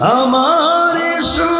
আমার সুর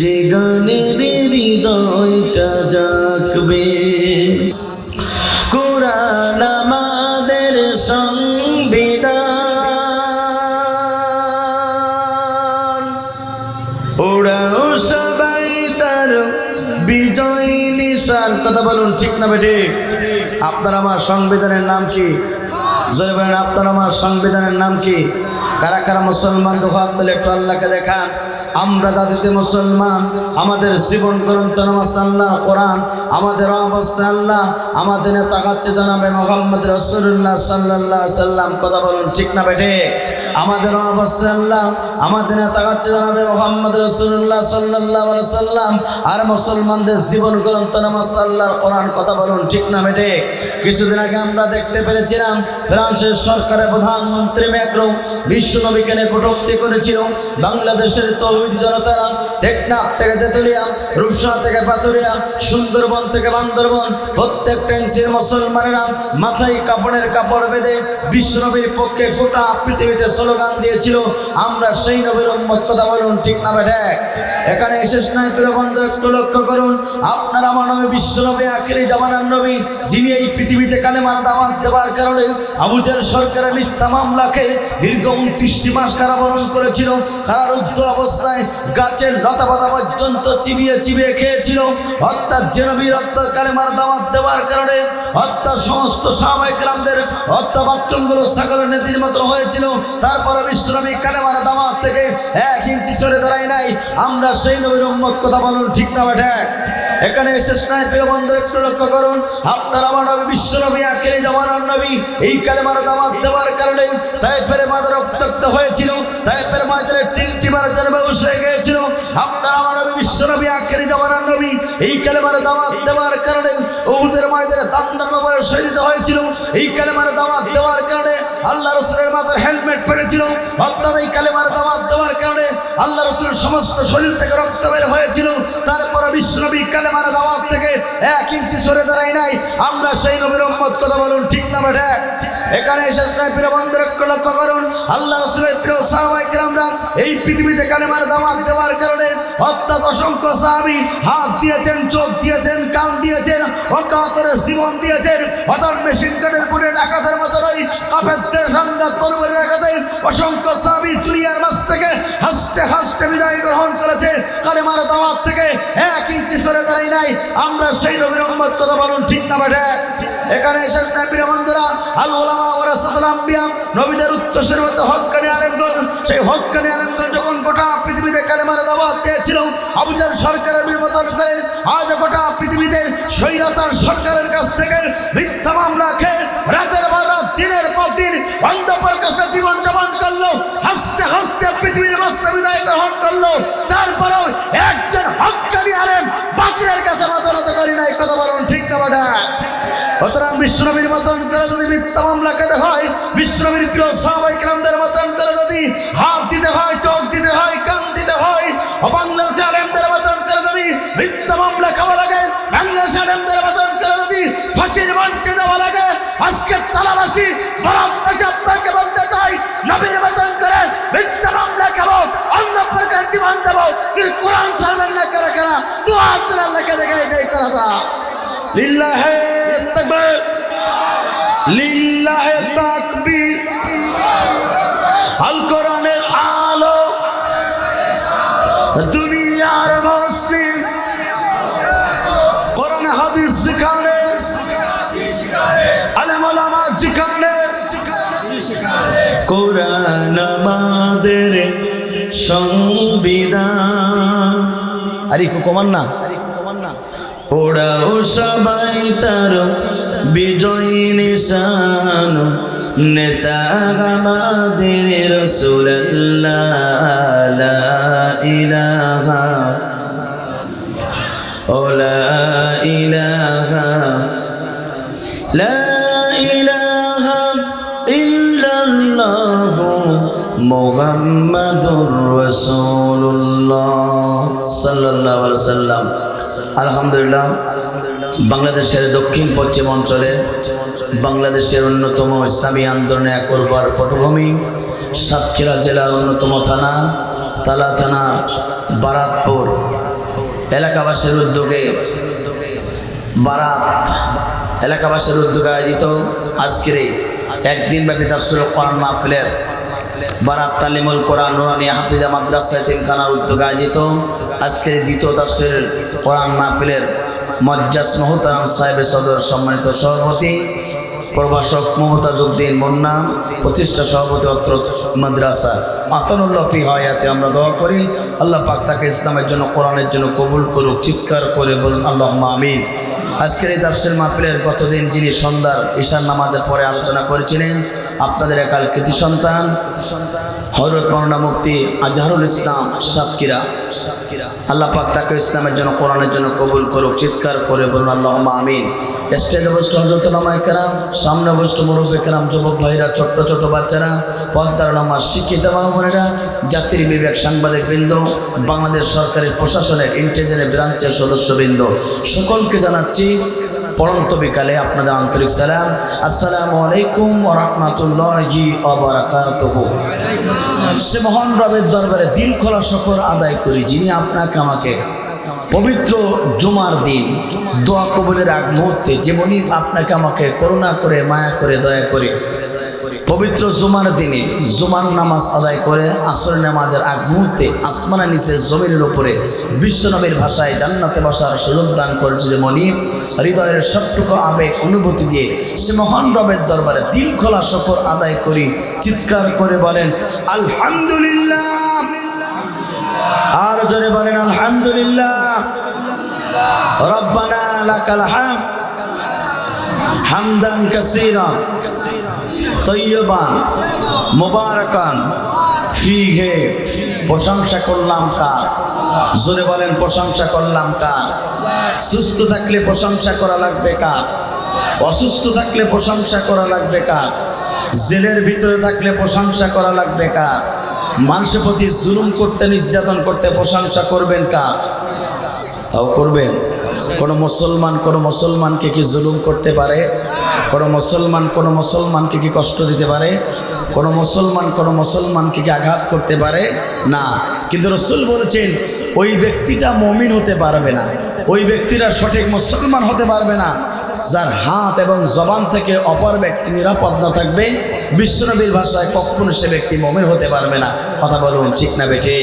যে গানের হৃদয়টা জাগবে। কোরআন আমাদের সংবিধান। ওরাও সবাই তার বিজয় নিশান। কথা বলুন, ঠিক না বেটে আপনার আমার সংবিধানের নাম কি? জোরে বলেন, আপনার আমার সংবিধানের নাম কি? কারা কারা মুসলমান দুহাত তুলে একটু আল্লাহকে দেখান। আমরা জাতিতে মুসলমান, আমাদের জীবন গ্রন্থ নামাজ আল্লাহ কোরআন, আমাদের অবস্থা আল্লাহ আমাদের নেতা হচ্ছে জানাবে মোহাম্মদ রসুল্লাহ সাল্লাহ সাল্লাম কথা বলুন ঠিক না বেটে আমাদের আল্লাহ আমাদের নেতা হচ্ছে জানাবে মোহাম্মদ রসুল্লাহ সাল্লাহ সাল্লাম আর মুসলমানদের জীবন গ্রন্থ নামাজ আল্লাহর কোরআন কথা বলুন, ঠিক না বেটে কিছুদিন আগে আমরা দেখতে পেরেছিলাম, ফ্রান্সের সরকারের প্রধানমন্ত্রী ম্যাক্রো বিশ্ব নবীকে কটূক্তি করেছিল। বাংলাদেশের তহবিদ জনতারা টেকনাফ থেকে তেতুলিয়া, রূপসা থেকে পাথুরিয়া, সুন্দরবন থেকে বান্দরবন, প্রত্যেক টেন্সির মুসলমানেরা মাথায় কাপড়ের কাপড় বেঁধে বিশ্ব নবীর পক্ষে গোটা পৃথিবীতে স্লোগান দিয়েছিল, আমরা সেই নবীর উম্মত, কথা বলুন, ঠিক না বেঠে এখানে শেষ নয় প্রিয় বন্ধু একটু লক্ষ্য করুন, আপনার আমার নবী বিশ্ব নবী আখেরি জামানার নবী, যিনি এই পৃথিবীতে কানে মারা দাওয়াত দেওয়ার কারণে আবুজার সরকারের মিথ্যা মামলাকে দীর্ঘ উনত্রিশটি মাস কারাবরণ করেছিল, কারারুদ্ধ অবস্থায় গাছের লতা পাতা পর্যন্ত চিবিয়ে চিবিয়ে খেয়েছিল, অর্থাৎ জেনবীর অর্থাৎ কালে মারা দাওয়াত দেওয়ার কারণে, অর্থাৎ সমস্ত সাময়িক রামদের হত্যা বাথরুমগুলো ছাগলের নেতির মতো হয়েছিল তারপরে বিশ্বনবী কালে মারা দাওয়াত থেকে এক ইঞ্চি সরে দাঁড়াই নাই। আমরা সেই নবীর উম্মত, কথা বলুন ঠিক না বেঠেক এখানে শেষ নয় প্রিয় বন্ধু, একটু লক্ষ্য করুন। আপনার আমার নবী, বিশ্ব নবী, আখেরি জমানার নবী, এই কালে মারা দাওয়াত দেওয়ার কারণে তাই ফেরে মাদের রক্তাক্ত হয়েছিল। তাই ফেরে মাদের তিনটি বার জন্ম বেহুশ হয়ে গিয়েছিল। আপনার আমার নবী, বিশ্ব নবী, আখেরি জমানার নবী, এই কালে মারা দাওয়াত দেওয়ার কারণে ওহুদের মায়েদের দান ধর্ম বলে শহীদ হয়েছিল। এই কালে মারা দাওয়াত দেওয়ার কারণে আল্লাহ রসুলের মাথার হেলমেট পড়েছিল এই কালে মারা দেওয়ার কারণে আল্লাহ রসুলের সমস্ত শরীর থেকে রক্ত বের হয়েছিল। তারপরে বিশ্বনবী কালেমার দাওয়াত থেকে এক ইঞ্চি সরে দাঁড়াই নাই। আমরা সেই নবীর কথা বলুন ঠিক না বেঠে এখানে এসে প্রায় প্রিয় বন্ধুর লক্ষ্য করুন। আল্লাহ রসুলের প্রিয় সাহাবাইক রামরা এই পৃথিবীতে কালে মারা দাওয়াত দেওয়ার কারণে অর্থাৎ অসংখ্য সাহাবি হাত দিয়েছেন, চোখ দিয়েছেন, কান দিয়েছেন, অকাতরে জীবন দিয়েছেন। অতন মেশিন গানের বুড়ে ডাকাতের মতো নয়, কাফেরদের সংঘাত তরবারির আঘাতে অসংখ্য সাহাবি দুনিয়ার মাছ থেকে হাসতে হাসতে বিদায় গ্রহণ করেছে। কালেমার দাওয়াত থেকে এক ইঞ্চি সরে দাঁড়াই নাই। আমরা সেই নবীর কথা বলুন, ঠিক না বেঠে এখানে এসে নবীর বন্ধুরা, আল ওলামা নবীদের উত্তরের মতো হক্কানি আলেমগণ, সেই হক্কানি আলেমগণ যখন গোটা পৃথিবীতে কালেমার দাওয়াত দিয়েছিল আবুজার সরকারের নির্বাচন করে, আজ গোটা পৃথিবীতে স্বৈরাচার সরকারের কাছ থেকে মিথ্যা মামলা খেয়ে রাতের পর রাত, দিনের পর দিন অন্ধ প্রকাশে জীবন যাপন করল, হাসতে হাসতে পৃথিবীর মাস্তে বিদায় গ্রহণ করল, তারপরেও একজন হকানি আলেম বাতিলের কাছে মাথা নত করি নাই, কথা বলুন ঠিক না, বাটা? সুতরাং বিশ্বনবীর মতন করে যদি মিথ্যা মামলা খেতে হয়, বিশ্বনবীর প্রিয় সাহাবাই ক্রামদের মতন করে যদি হাত দিতে হয়, চোখ দিতে হয়, কান দিতে হয় বাংলাদেশ আলেমদের মতন করে যদি মিথ্যা মামলা খাওয়া লাগে বাংলাদেশ আলেমদের মতন করে যদি ফাঁসির মঞ্চে দেওয়া লাগে, আজকে তালাবাসী ভারতবাসী আপনাকে বলতে চাই, নবীর মতন করে মিথ্যা মামলা খাব অন্য প্রকার জীবন দেবো কিন্তু কোরআন ছাড়বেন না কারা কারা দু হাত আল্লাহকে দেখাই দেয় তারা তারা। লিল্লাহে লিল্লাহে তাকবীর। আল কোরআনের আলো। দুনিয়ার মুসলিম। কোরআন হাদিস শিখানে আলেম ওলামা শিখানে কোরআন আমাদের সংবিধান। আরে কমান না। ওড়াও সবাই তার বিজয়ী নিশান নেতা আমাদের রসুল্লাহ ইলাহা ওলা ইলাহা লা ইলাহা মুহাম্মাদুর রাসূলুল্লাহ সাল্লাল্লাহু আলাইহি সাল্লাম। আলহামদুলিল্লাহ, বাংলাদেশের দক্ষিণ পশ্চিম অঞ্চলে বাংলাদেশের অন্যতম ইসলামী আন্দোলনে এক উর্বর পটভূমি সাতক্ষীরা জেলার অন্যতম থানা, তালা থানার বারাতপুর। এলাকাবাসীর উদ্যোগে বারাত এলাকাবাসীর উদ্যোগে আয়োজিত আজকের এই একদিন ব্যাপী তাফসিল কোরআন মাহফিলের বারাত তালিমুল কোরআন নুরানি হাফিজা মাদ্রাসা তিনখানার উদ্যোগে আয়োজিত আজকের দ্বিতীয় তাফসিল কোরআন মাহফিলের মজ্জাস মোহতারাম সাহেবের সদর সম্মানিত সভাপতি, প্রভাষক মমতাজউদ্দিন মুন্না, প্রতিষ্ঠা সভাপতি অত্র মাদ্রাসা। আতানুল্লাহ পি হায়াতে আমরা দোয়া করি, আল্লাহ পাক তাকে ইসলামের জন্য, কোরআনের জন্য কবুল করুক, চিৎকার করে বলুন আল্লাহ আমিন। আজকের এই তাফসির মাহফিলের গতদিন যিনি সন্ধ্যার ঈশান নামাজের পরে আলোচনা করেছিলেন আপনাদের একাল কৃতি সন্তান হজরত মৌলানা মুফতি আজহারুল ইসলাম সাতকিরা আল্লাহ পাক তাকে ইসলামের জন্য, কোরআনের জন্য কবুল করুক, চিৎকার করে বলুন আল্লাহ আমিন। স্টেজে বসত হজরত নামায় কেরাম সামনে বসত মুরব্বী কেরাম যুবক ভাইরা, ছোট্ট ছোট বাচ্চারা, পদ্মার নামার শিক্ষিত মাহবুনেরা জাতির বিবেক সাংবাদিক বৃন্দ, বাংলাদেশ সরকারের প্রশাসনের ইন্টেলিজেন্স ব্রাঞ্চের সদস্যবৃন্দ। সকলকে জানাচ্ছি পড়ন্ত বিকালে আপনাদের আন্তরিক সালাম। আসসালামু আলাইকুম ওরহমতুল্লাহি অবরাকাতহ সে মহান রবের দরবারে দিল খোলা শকর আদায় করি, যিনি আপনাকে আমাকে পবিত্র জুমার দিন দোয়া কবলের এক মুহূর্তে যেমনই আপনাকে আমাকে করুণা করে, মায়া করে, দয়া করে পবিত্র জুমার দিনে জুমার নামাজ আদায় করে আসর নামাজের আগ মুহূর্তে আসমানা নিচে জমিনের উপরে বিশ্বনবীর ভাষায় জান্নাতে বসার সুযোগ দান করেছে যেমনই হৃদয়ের সবটুকু আবেগ, অনুভূতি দিয়ে সে মহান রবের দরবারে দিল খোলা শকর আদায় করি। চিৎকার করে বলেন, আলহামদুলিল্লাহ। আর জোরে বলেন, আলহামদুলিল্লাহ। রব্বানা লাকাল হাম হামদান কাসীরা। তৈয়বান, মুবারাকান ফিহে প্রশংসা করলাম কার? জোরে বলেন, প্রশংসা করলাম কার? সুস্থ থাকলে প্রশংসা করা লাগবে কার? অসুস্থ থাকলে প্রশংসা করা লাগবে কার? জেলের ভিতরে থাকলে প্রশংসা করা লাগবে কার? মানুষের প্রতি জুলুম করতে, নির্যাতন করতে প্রশংসা করবেন কার? তাও করবেন। কোনো মুসলমান কোনো মুসলমানকে কি জুলুম করতে পারে? কোনো মুসলমান কোনো মুসলমানকে কি কষ্ট দিতে পারে? কোনো মুসলমান কোনো মুসলমানকে কি আঘাত করতে পারে? না। কিন্তু রসুল বলেছেন, ওই ব্যক্তিটা মমিন হতে পারবে না। ওই ব্যক্তিরা সঠিক মুসলমান হতে পারবে না। যার হাত এবং জবান থেকে অপর ব্যক্তি নিরাপদ না থাকবে, বিশ্বনবীর ভাষায় কখনো সে ব্যক্তি মমিন হতে পারবে না। কথা বলুন, ঠিক না বেঠে?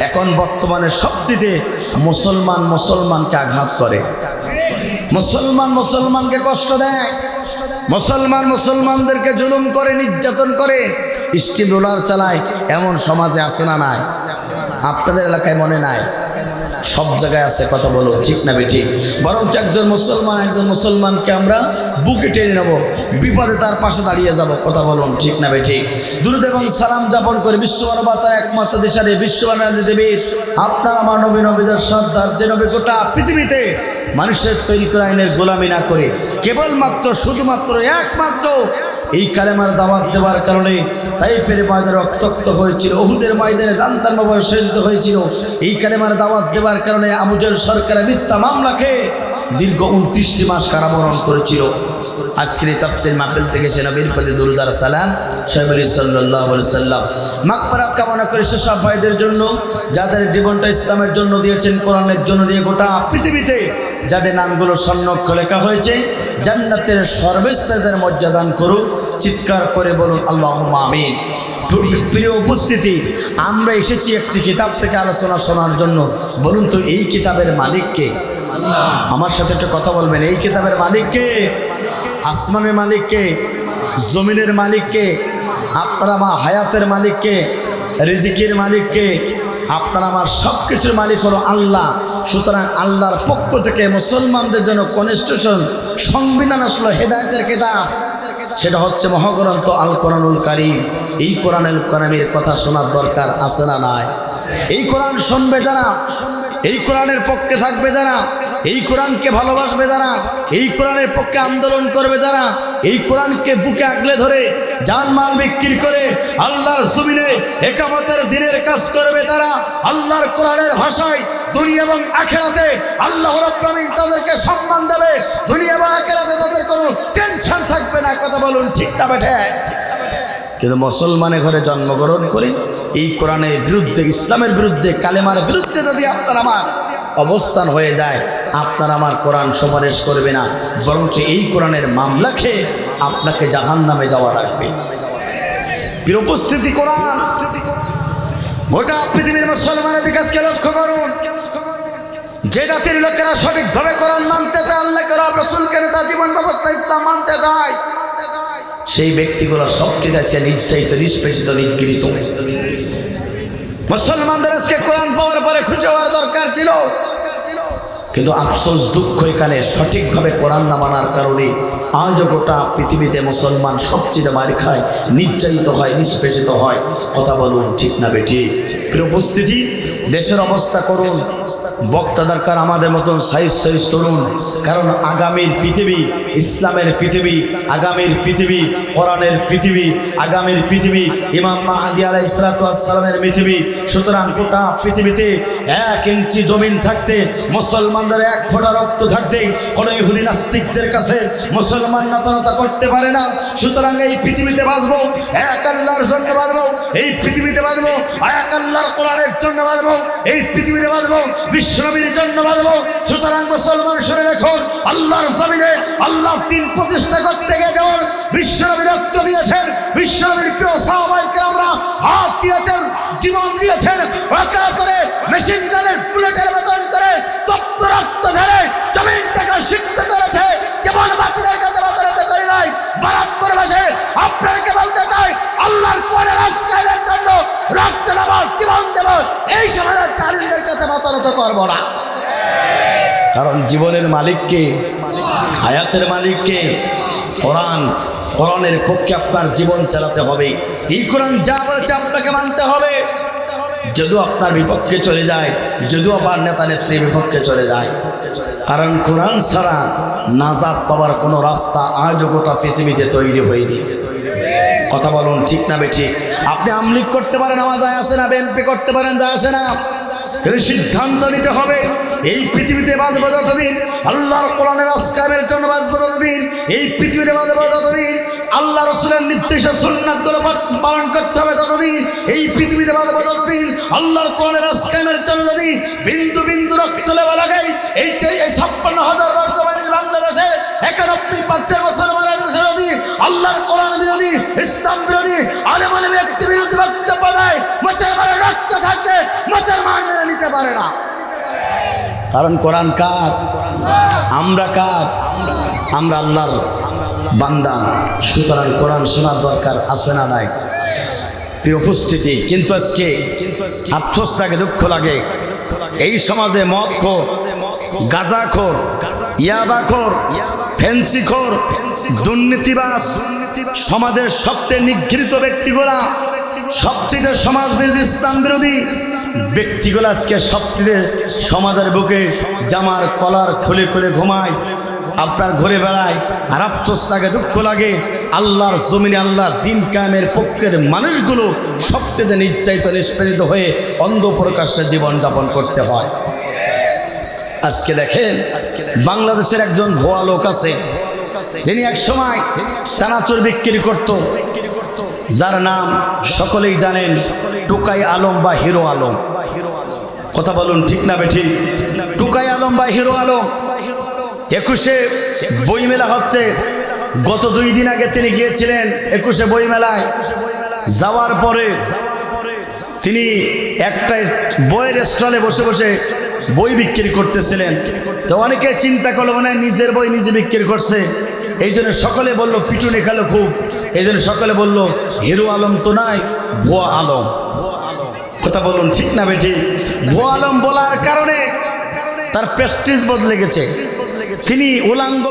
এখন বর্তমানে সবচেয়ে মুসলমান মুসলমানকে আঘাত করে। মুসলমান মুসলমানকে কষ্ট দেয়। মুসলমান মুসলমানদেরকে জুলুম করে, নির্যাতন করে। স্টিম রোলার চালায়, এমন সমাজে আসে না নাই? আপনাদের এলাকায় মনে নাই? সব জায়গায় আছে, কথা বলো, ঠিক না বেঠিক? বরঞ্চ একজন মুসলমান, একজন মুসলমানকে আমরা বুকে টেনে নেব, বিপদে তার পাশে দাঁড়িয়ে যাব, কথা বলুন, ঠিক না বেঠি দুরুদ এবং সালাম যাপন করে বিশ্বমানবতার একমাত্র দেশারে বিশ্বমানবী দেবীর, আপনার আমার নবী নবীদের সর্দার, যে নবী গোটা পৃথিবীতে মানুষের তৈরি করা আইনের গোলামি না করে কেবলমাত্র, শুধুমাত্র, একমাত্র এই কালেমার দাওয়াত দেওয়ার কারণে তাই পেরে ময়দানে রক্তাক্ত হয়েছিল ওহুদের ময়দানে দান দান শহীদ হয়েছিল। এই কালেমার দাওয়াত দেওয়ার কারণে আবুজের সরকারের মিথ্যা মামলাকে দীর্ঘ উনত্রিশটি মাস কারাবরণ করেছিল। আজকের এই তাফসির মাহফিল থেকে সে নবীর প্রতি দুরুদার সালাম, সাহেব আলী সাল্লাহ সাল্লাম। মাকপারাত কামনা করে সেসব ভাইদের জন্য, যাদের জীবনটা ইসলামের জন্য দিয়েছেন, কোরআনের জন্য দিয়ে গোটা পৃথিবীতে যাদের নামগুলো স্বর্ণক্ষ লেখা হয়েছে, জান্নাতের সর্বস্তরের মর্যাদান করুক, চিৎকার করে বলুন আল্লাহ আমিন। প্রিয় উপস্থিতি, আমরা এসেছি একটি কিতাব থেকে আলোচনা শোনার জন্য। বলুন তো, এই কিতাবের মালিককে আমার সাথে একটা কথা বলবেন। এই কিতাবের মালিককে আসমানের মালিককে জমিনের মালিককে আপনারা বা হায়াতের মালিককে রিজিকের মালিককে আপনার আমার সব কিছুর মালিক হলো আল্লাহ। সুতরাং আল্লাহর পক্ষ থেকে মুসলমানদের জন্য কনস্টিটিউশন সংবিধান আসলো হেদায়তের কেদা সেটা হচ্ছে মহাগ্রন্থ আল কোরআনুল কারিম। এই কোরআনুল কারিমের কথা শোনার দরকার আছে না নাই? এই কোরআন শুনবে যারা, এই কোরআনের পক্ষে থাকবে যারা এই কোরআনকে ভালোবাসবে যারা, এই কোরআনের পক্ষে আন্দোলন করবে যারা, এই কোরআনকে বুকে আগলে ধরে জানমাল বিক্রি করে আল্লাহর জমিনে একামতের দিনের কাজ করবে তারা, আল্লাহর কোরআনের ভাষায় দুনিয়া এবং আখেরাতে আল্লাহ রব্রামিন তাদেরকে সম্মান দেবে। দুনিয়া এবং আখেরাতে তাদের কোনো টেনশন থাকবে না, কথা বলুন ঠিক না বেঠে? কিন্তু মুসলমানের ঘরে জন্মগ্রহণ করে এই কোরআনের বিরুদ্ধে, ইসলামের বিরুদ্ধে, কালেমার বিরুদ্ধে যদি আপনার আমার অবস্থান হয়ে যায়, আপনার আমার কোরআন সুপারিশ করবে না, বরঞ্চ এই কোরআনের মামলা খেয়ে আপনাকে জাহান নামে যাওয়া প্রিয় উপস্থিতি কোরআন, গোটা পৃথিবীর মুসলমানের দিকে লক্ষ্য করুন। যে জাতির লোকেরা সঠিকভাবে কোরআন মানতে চায় আল্লাহ রব রসুলকে, নেতা জীবন ব্যবস্থা, ইসলাম মানতে চায়, সেই ব্যক্তিগুলো সবচেয়ে আছে নির্যাতিত, নিষ্পেষিত, নিগৃহীত। মুসলমানদের আজকে কোরআন পাওয়ার পরে খুঁজে হওয়ার দরকার কিন্তু আফসোস, দুঃখ এখানে সঠিকভাবে কোরআন না মানার কারণে আজও গোটা পৃথিবীতে মুসলমান সবচেয়ে মার খায়, নির্যাতিত হয়, নিষ্পেষিত হয়। কথা বলুন, ঠিক না বেটি উপস্থিতি দেশের অবস্থা করুন, বক্তা দরকার আমাদের মতন সাইজ সাইজ তরুণ। কারণ আগামীর পৃথিবী ইসলামের পৃথিবী, আগামীর পৃথিবী কোরআনের পৃথিবী, আগামীর পৃথিবী ইমাম মাহাদি আলাহ ইসলাতামের পৃথিবী। সুতরাং গোটা পৃথিবীতে এক ইঞ্চি জমিন থাকতে, মুসলমানদের এক ফোঁটা রক্ত থাকতে, কোনো ইহুদি নাস্তিকদের কাছে মুসলমান নতনতা করতে পারে না। সুতরাং এই পৃথিবীতে বাঁচবো, এক আল্লাহর জন্য বাঁচবো, এই পৃথিবীতে বাঁচবো, এক আল্লাহর কোরআনের জন্য বাঁচবো। এই পৃথিবীতে বাঁচবো বিশ্বনবীর জন্য বাঁচবো সুতরাং মুসলমান শুনে রাখুন, আল্লাহর জমিনে আল্লাহ দিন প্রতিষ্ঠা করতে গিয়ে যেমন বিশ্বনবী রক্ত দিয়েছেন বিশ্বনবীর প্রিয় সাহবাইকে আমরা হাত দিয়েছেন, জীবন দিয়েছেন রক্ষা করে মেশিন গানের বুলেটের বেতন করে তপ্ত রক্ত ধরে জমিনটাকে সিদ্ধ করেছে। যেমন বাকিদের কাছে বাতারাতে করি নাই বারাকপুর ভাষে আপনাকে বলতে চাই আল্লাহর কোরআন রাজকায়ের জন্য রক্ত দেব জীবন দেব। এই সমাজের তারিমদের কাছে বাতারত করব না। কারণ জীবনের মালিককে, হায়াতের মালিককে কোরআন, কোরআনের পক্ষে আপনার জীবন চালাতে হবে। এই কোরআন যা বলেছে আপনাকে মানতে হবে। যদিও আপনার বিপক্ষে চলে যায়, যদিও আবার নেতা নেত্রীর বিপক্ষে চলে যায়। কারণ কোরআন ছাড়া নাজাদ পাওয়ার কোনো রাস্তা আজ গোটা পৃথিবীতে তৈরি হয়নি। কথা বলুন, ঠিক না বেঠি আপনি আমলিক করতে পারেন, আমার যায় আসে না, বিএনপি করতে পারেন যায় আসে না? সিদ্ধান্ত নিতে হবে। এই পৃথিবীতে বাঁচবো যতদিন, আল্লাহর কোরআনের আসকামের জন্য বাঁচবো ততদিন, এই পৃথিবীতে বাঁচবো ততদিন, আল্লাহ রসুলের নির্দেশে সুন্নাত করে পালন করতে হবে ততদিন, এই পৃথিবীতে বাঁচবো ততদিন, আল্লাহর কোরআনের আসকামের জন্য যদি বিন্দু বিন্দু রক্ত লেবা লাগাই এই এই ছাপ্পান্ন হাজার বর্গ বাংলাদেশে একানব্বই পার্সেন্ট মুসলমানের দেশে যদি আল্লাহর কোরআন থাকতে মুসলমান মেনে নিতে পারে না। কারণ কোরআন কার? আমরা কার? আমরা আল্লাহর বান্দা। সুতরাং কোরআন শোনার দরকার আছে না নাই? উপস্থিতি, কিন্তু আজকে আফসোস লাগে দুঃখ লাগে। এই সমাজে মদ খোর গাঁজা খোর ইয়াবা খোর ফেন্সি খোর দুর্নীতিবাস সমাজের সবচেয়ে নিগৃহীত ব্যক্তিগুলা সবচেয়ে সমাজ বিরোধী ইসলাম বিরোধী ব্যক্তিগুলো আজকে সবচেয়ে সমাজের বুকে জামার কলার খুলে খুলে ঘুমায়, আপনার ঘুরে বেড়ায়, আর আফসোস লাগে, দুঃখ লাগে। আল্লাহর জমিনে আল্লাহ দিন কায়েমের পক্ষের মানুষগুলো সবচেয়ে নির্যাতিত, নিষ্পেষিত হয়ে অন্ধ প্রকাশে জীবনযাপন করতে হয়। আজকে দেখেন, বাংলাদেশের একজন ভোয়া লোক আছে, যিনি এক সময় চানাচুর বিক্রি করত। যার নাম সকলেই জানেন টুকাই আলম বা হিরো আলম। কথা বলুন ঠিক না বেঠি? টুকাই আলম বা হিরো আলম। একুশে বই মেলা হচ্ছে। গত দুই দিন আগে তিনি গিয়েছিলেন একুশে বই মেলায় যাওয়ার পরে তিনি একটা বইয়ের স্টলে বসে বসে বই বিক্রি করতেছিলেন। তো অনেকে চিন্তা করল মানে নিজের বই নিজে বিক্রি করছে। এই জন্য সকলে বলল, পিটুনি খেলো খুব। এই জন্য সকলে বলল, হিরো আলম তো নাই, ভুয়া আলম। কথা বলুন, ঠিক না বেঠি? ভুয়া আলম বলার কারণে তার প্রেস্টিজ বদলে গেছে। তিনি উলাঙ্গ